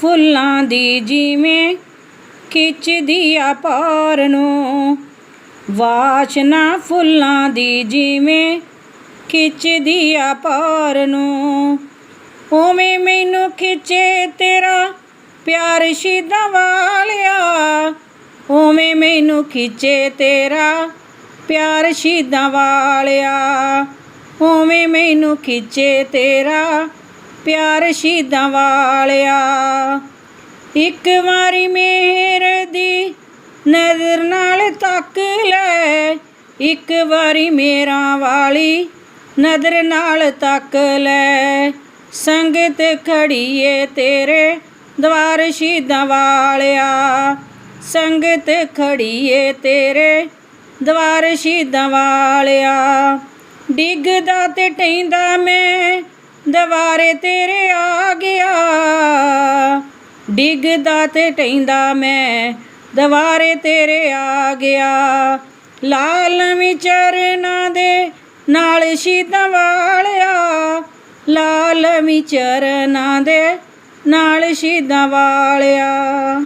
ਫੁੱਲਾਂ ਦੀ ਜਿਵੇਂ ਖਿੱਚਦੀ ਆ ਪਾਰ ਨੂੰ। ਵਾਸ਼ਨਾ ਫੁੱਲਾਂ ਦੀ ਜਿਵੇਂ ਖਿੱਚਦੀ ਆ ਪਾਰ ਨੂੰ। ਉਵੇਂ ਮੈਨੂੰ ਖਿੱਚੇ ਤੇਰਾ ਪਿਆਰ ਸ਼ੀਦਾਂ ਵਾਲਿਆ। ਉਵੇਂ ਮੈਨੂੰ ਖਿੱਚੇ ਤੇਰਾ ਪਿਆਰ ਸ਼ੀਦਾਂ ਵਾਲਿਆ। ਉਵੇਂ ਮੈਨੂੰ ਖਿੱਚੇ ਤੇਰਾ ਪਿਆਰ ਸ਼ਹੀਦਾਂ ਵਾਲਿਆ। ਇੱਕ ਵਾਰੀ ਮੇਰ ਦੀ ਨਜ਼ਰ ਨਾਲ ਤੱਕ ਲੈ। ਇੱਕ ਵਾਰੀ ਮੇਰਾ ਵਾਲੀ ਨਜ਼ਰ ਨਾਲ ਤੱਕ ਲੈ। ਸੰਗਤ ਖੜੀਏ ਤੇਰੇ ਦਵਾਰ ਸ਼ੀਦਾਂ ਵਾਲਿਆ। ਸੰਗਤ ਖੜੀਏ ਤੇਰੇ ਦਵਾਰ ਸ਼ੀਦਾਂ ਵਾਲਿਆ। ਡਿੱਗਦਾ ਤੇ ਟੈਂਦਾ ਮੈਂ ਦਵਾਰੇ ਤੇਰੇ ਆ ਗਿਆ। ਡਿੱਗਦਾ ਤੇ ਟੈਂਦਾ ਮੈਂ, ਦਵਾਰੇ ਤੇਰੇ ਆ ਗਿਆ। ਲਾਲ ਵਿਚਰਨਾ ਦੇ, ਨਾਲ ਸ਼ੀਦਾਂ ਵਾਲਿਆ। ਲਾਲ ਵਿਚਰਨਾ ਦੇ, ਨਾਲ ਸ਼ੀਦਾਂ ਵਾਲਿਆ।